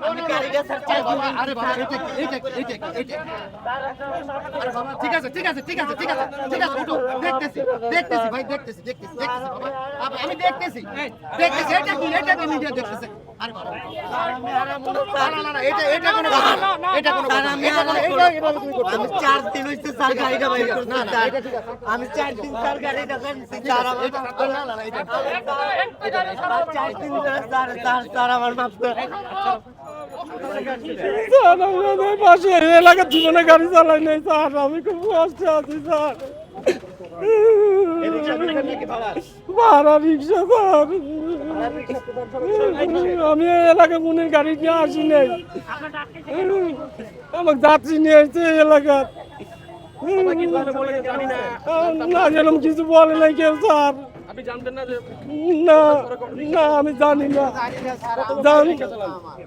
আরে বাবা? আরে বাবা ঠিক আছে ঠিক আছে ঠিক আছে ঠিক আছে ঠিক আছে উঠো দেখতেছি দেখতেছি ভাই দেখতেছি দেখতেছি দেখতেছি বাবা। আমি দেখতেছি দেখতেছি এটা কি এটা কি মিডিয়া দেখতেছে? আরে বাবা। না না না, না এটা এটা কোনো কথা না এটা কোনো কথা না আমি এটা এটা এভাবে তুমি করতে আমি পারো চার দিন হইছে স্যার গাড়িটা করতে না, না, এটা ঠিক আছে। আমি চার দিন স্যার গাড়িটা স্যার আমার এটা- না, না, না, এটা- স্যার, চার দিন ধরে স্যার স্যার স্যার আমার মাফ করে স্যার আমাদের পাশে এলাকার জীবনে গাড়ি চালাই নাই স্যার আমি খুব কষ্টে আছি স্যার ভাড়া রিক্সা স্যার আমি এই এলাকায় মনের গাড়ি নিয়ে আসি নাই আমাকে যাত্রী নিয়ে এসছে এই এলাকার না যেরকম কিছু বলে নাই কেউ স্যার আপনি জানতেন না যে না না আমি জানি না। জানি।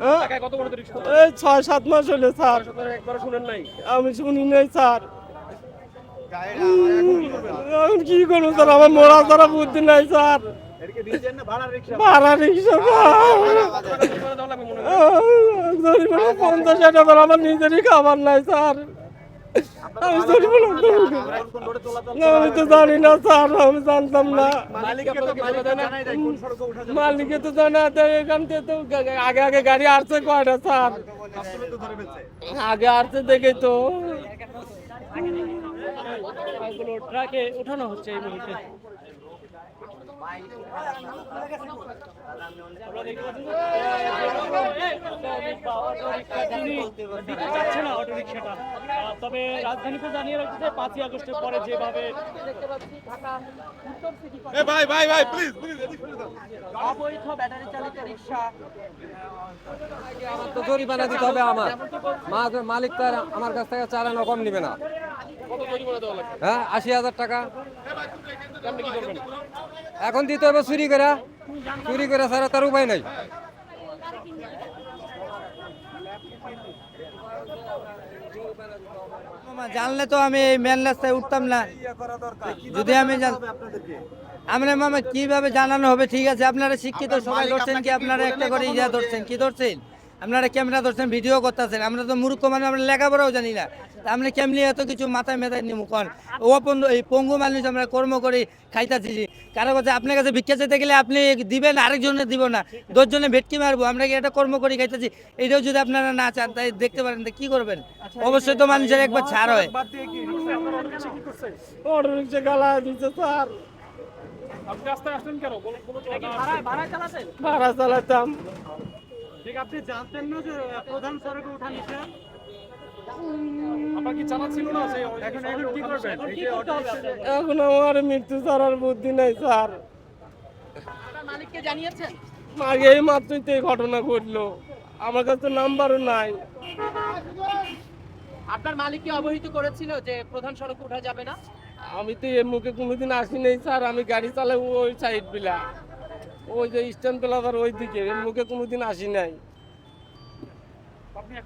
হ্যাঁ? কত বড় রিক্সা এই ছয় সাত মাস হলে স্যার। একবার শুনেন নাই? আমি শুনি নাই স্যার। এখন কি করব স্যার? আমার মোড়া ছাড়া বুদ্ধি নাই স্যার। ভাড়া রিক্সা। স্যার। পঞ্চাশ হাজার আমার নিজেরই খাবার নাই স্যার। আমি আমি তো জানি না স্যার আমি জানতাম না মালিক তো জানা তো এখান থেকে তো আগে আগে গাড়ি আসছে কয়টা স্যার আগে আসছে দেখে তো ট্রাকে ওঠানো হচ্ছে এই মুহূর্তে দিতে চাচ্ছে না অটো রিক্সাটা। তবে রাজধানীতে জানিয়ে রাখছে পাঁচই আগস্টের পরে যেভাবে অবৈধ ব্যাটারি চালিত রিক্সা তো জরিমানা দিতে হবে আমার। মালিক তো আমার কাছ থেকে চার আনা কম নিবে না। হ্যাঁ আশি হাজার টাকা। এখন দিতে হবে চুরি করে। চুরি করে ছাড়া তার উপায় নাই। জানলে তো আমি এই মেন রাস্তায় উঠতাম না। যদি আমি জান আমরা মামা কীভাবে জানানো হবে? ঠিক আছে আপনারা শিক্ষিত সবাই ধরছেন কি? আপনারা একটা করে ইয়া ধরছেন কি ধরছেন? আপনারা ক্যামেরা ধরছেন ভিডিও করতেছেন। আমরা তো মূর্খ মানে আমরা লেখাপড়াও জানি না। আমরা কেমনি এত কিছু মাথায় মেথায় নিমু? কন ও পঙ্গু এই পঙ্গু মানুষ আমরা কর্ম করে খাইতাছি কারও কাছে আপনার কাছে ভিক্ষা চাইতে গেলে আপনি দিবেন আরেকজনে দিব না। দশজনে ভেটকি মারবো আমরা কি এটা কর্ম করি খাইতেছি? এটাও যদি আপনারা না চান তাই দেখতে পারেন তো কি করবেন? অবশ্যই তো মানুষের একবার ছাড় হয়। আপনি ভাড়া চালাতাম। আপনি জানতেন না যে প্রধান সড়কে ওঠা নিষেধ আপনার কি জানা ছিল না যে এখন আমার মৃত্যু ছাড়ার বুদ্ধি নাই স্যার। মালিককে জানিয়েছেন? আগে এই মাত্রই তো এই ঘটনা ঘটলো। আমার কাছে নাম্বারও নাই। আপনার মালিককে অবহিত করেছিল যে প্রধান সড়কে ওঠা যাবে না? আমি তো এর মুখে কোনোদিন আসি নাই স্যার আমি গাড়ি চালাই ওই সাইড বিলা ওই যে স্ট্যান্ড প্লাজার ওই দিকে এর মুখে কোনোদিন আসি নাই। California.